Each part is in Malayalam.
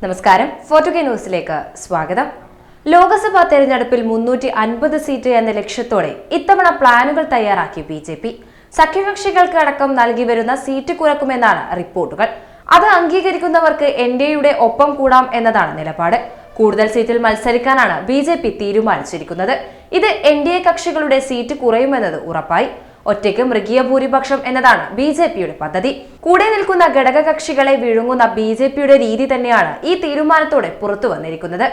നമസ്കാരം. ഫോർട്ടു കെ ന്യൂസിലേക്ക് സ്വാഗതം. ലോക്സഭാ തെരഞ്ഞെടുപ്പിൽ മുന്നൂറ്റി അൻപത് സീറ്റ് എന്ന ലക്ഷ്യത്തോടെ ഇത്തവണ പ്ലാനുകൾ തയ്യാറാക്കി ബി ജെ പി. സഖ്യകക്ഷികൾക്ക് അടക്കം നൽകി വരുന്ന സീറ്റ് കുറക്കുമെന്നാണ് റിപ്പോർട്ടുകൾ. അത് അംഗീകരിക്കുന്നവർക്ക് എൻ ഡി എയുടെ ഒപ്പം കൂടാം എന്നതാണ് നിലപാട്. കൂടുതൽ സീറ്റിൽ മത്സരിക്കാനാണ് ബി ജെ പി തീരുമാനിച്ചിരിക്കുന്നത്. ഇത് എൻ ഡി എ കക്ഷികളുടെ സീറ്റ് കുറയുമെന്നത് ഉറപ്പായി. ഒറ്റയ്ക്ക് മൃഗീയ ഭൂരിപക്ഷം എന്നതാണ് ബി ജെ പിയുടെ പദ്ധതി. കൂടെ നിൽക്കുന്ന ഘടകകക്ഷികളെ വിഴുങ്ങുന്ന ബി ജെ പിയുടെ രീതി തന്നെയാണ് ഈ തീരുമാനത്തോടെ പുറത്തു വന്നിരിക്കുന്നത്.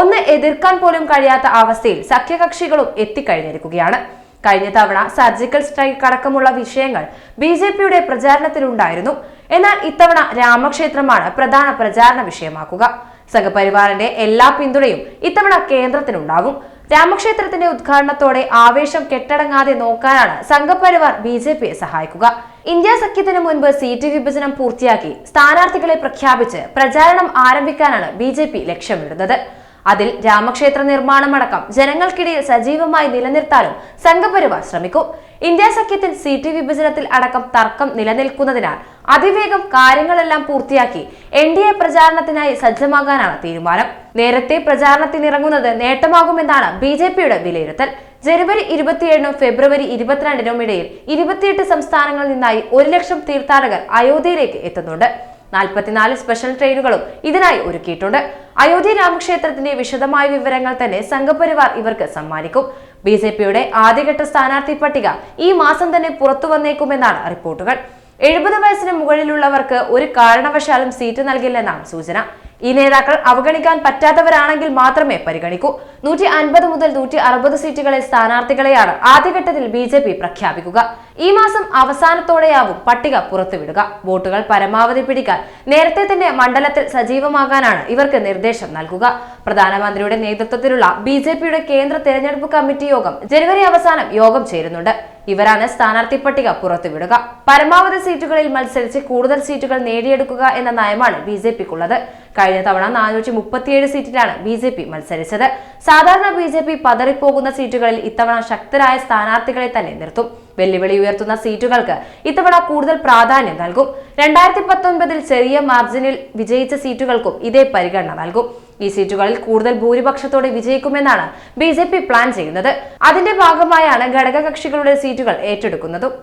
ഒന്ന് എതിർക്കാൻ പോലും കഴിയാത്ത അവസ്ഥയിൽ സഖ്യകക്ഷികളും എത്തിക്കഴിഞ്ഞിരിക്കുകയാണ്. കഴിഞ്ഞ തവണ സർജിക്കൽ സ്ട്രൈക്ക് അടക്കമുള്ള വിഷയങ്ങൾ ബി ജെ പിയുടെ പ്രചാരണത്തിലുണ്ടായിരുന്നു. എന്നാൽ ഇത്തവണ രാമക്ഷേത്രമാണ് പ്രധാന പ്രചാരണ വിഷയമാക്കുക. സംഘപരിവാറിന്റെ എല്ലാ പിന്തുണയും ഇത്തവണ കേന്ദ്രത്തിനുണ്ടാകും രാമക്ഷേത്രത്തിന്റെ ഉദ്ഘാടനത്തോടെ ആവേശം കെട്ടടങ്ങാതെ നോക്കാനാണ് സംഘപരിവാർ ബി ജെ പിയെ സഹായിക്കുക. ഇന്ത്യ സഖ്യത്തിന് മുൻപ് സീറ്റ് വിഭജനം പൂർത്തിയാക്കി സ്ഥാനാർത്ഥികളെ പ്രഖ്യാപിച്ച് പ്രചാരണം ആരംഭിക്കാനാണ് ബി ലക്ഷ്യമിടുന്നത്. അതിൽ രാമക്ഷേത്ര നിർമ്മാണമടക്കം ജനങ്ങൾക്കിടയിൽ സജീവമായി നിലനിർത്താനും സംഘപരിവാർ ശ്രമിക്കും. ഇന്ത്യ സഖ്യത്തിൽ സീറ്റ് വിഭജനത്തിൽ അടക്കം തർക്കം നിലനിൽക്കുന്നതിനാൽ അതിവേഗം കാര്യങ്ങളെല്ലാം പൂർത്തിയാക്കി എൻ ഡി എ പ്രചാരണത്തിനായി സജ്ജമാകാനാണ് തീരുമാനം. നേരത്തെ പ്രചാരണത്തിനിറങ്ങുന്നത് നേട്ടമാകുമെന്നാണ് ബി ജെ പിയുടെ വിലയിരുത്തൽ. ജനുവരി ഇരുപത്തിയേഴിനും ഫെബ്രുവരി ഇരുപത്തിരണ്ടിനും ഇടയിൽ ഇരുപത്തിയെട്ട് സംസ്ഥാനങ്ങളിൽ നിന്നായി ഒരു ലക്ഷം തീർത്ഥാടകർ അയോധ്യയിലേക്ക് എത്തുന്നുണ്ട്. നാൽപ്പത്തിനാല് സ്പെഷ്യൽ ട്രെയിനുകളും ഇതിനായി ഒരുക്കിയിട്ടുണ്ട്. അയോധ്യ രാമക്ഷേത്രത്തിന്റെ വിശദമായ വിവരങ്ങൾ തന്നെ സംഘപരിവാർ ഇവർക്ക് സമ്മാനിക്കും. ബി ജെ പിയുടെ ആദ്യഘട്ട സ്ഥാനാർത്ഥി പട്ടിക ഈ മാസം തന്നെ പുറത്തു വന്നേക്കുമെന്നാണ് റിപ്പോർട്ടുകൾ. എഴുപത് വയസ്സിന് മുകളിലുള്ളവർക്ക് ഒരു കാരണവശാലും സീറ്റ് നൽകില്ലെന്നാണ് സൂചന. ഈ നേതാക്കൾ അവഗണിക്കാൻ പറ്റാത്തവരാണെങ്കിൽ മാത്രമേ പരിഗണിക്കൂ. നൂറ്റി അൻപത് മുതൽ നൂറ്റി അറുപത് സീറ്റുകളിൽ സ്ഥാനാർത്ഥികളെയാണ് ആദ്യഘട്ടത്തിൽ ബി ജെ പി പ്രഖ്യാപിക്കുക. ഈ മാസം അവസാനത്തോടെയാവും പട്ടിക പുറത്തുവിടുക. വോട്ടുകൾ പരമാവധി പിടിക്കാൻ നേരത്തെ തന്നെ മണ്ഡലത്തിൽ സജീവമാകാനാണ് ഇവർക്ക് നിർദ്ദേശം നൽകുക. പ്രധാനമന്ത്രിയുടെ നേതൃത്വത്തിലുള്ള ബി കേന്ദ്ര തെരഞ്ഞെടുപ്പ് കമ്മിറ്റി യോഗം ജനുവരി അവസാനം യോഗം ചേരുന്നുണ്ട്. ഇവരാണ് സ്ഥാനാർത്ഥി പട്ടിക പുറത്തുവിടുക. പരമാവധി സീറ്റുകളിൽ മത്സരിച്ച് കൂടുതൽ സീറ്റുകൾ നേടിയെടുക്കുക എന്ന നയമാണ് ബി ജെ പിക്കുള്ളത്. കഴിഞ്ഞ തവണ നാനൂറ്റി മുപ്പത്തിയേഴ് സീറ്റിലാണ് ബി ജെ പി മത്സരിച്ചത്. സാധാരണ ബി ജെ പി പതറിപ്പോകുന്ന സീറ്റുകളിൽ ഇത്തവണ ശക്തരായ സ്ഥാനാർത്ഥികളെ തന്നെ നിർത്തും. വെല്ലുവിളി ഉയർത്തുന്ന സീറ്റുകൾക്ക് ഇത്തവണ കൂടുതൽ പ്രാധാന്യം നൽകും. രണ്ടായിരത്തി പത്തൊൻപതിൽ ചെറിയ മാർജിനിൽ വിജയിച്ച സീറ്റുകൾക്കും ഇതേ പരിഗണന നൽകും. ഈ സീറ്റുകളിൽ കൂടുതൽ ഭൂരിപക്ഷത്തോടെ വിജയിക്കുമെന്നാണ് ബി പ്ലാൻ ചെയ്യുന്നത്. അതിന്റെ ഭാഗമായാണ് ഘടകകക്ഷികളുടെ സീറ്റുകൾ ഏറ്റെടുക്കുന്നതും.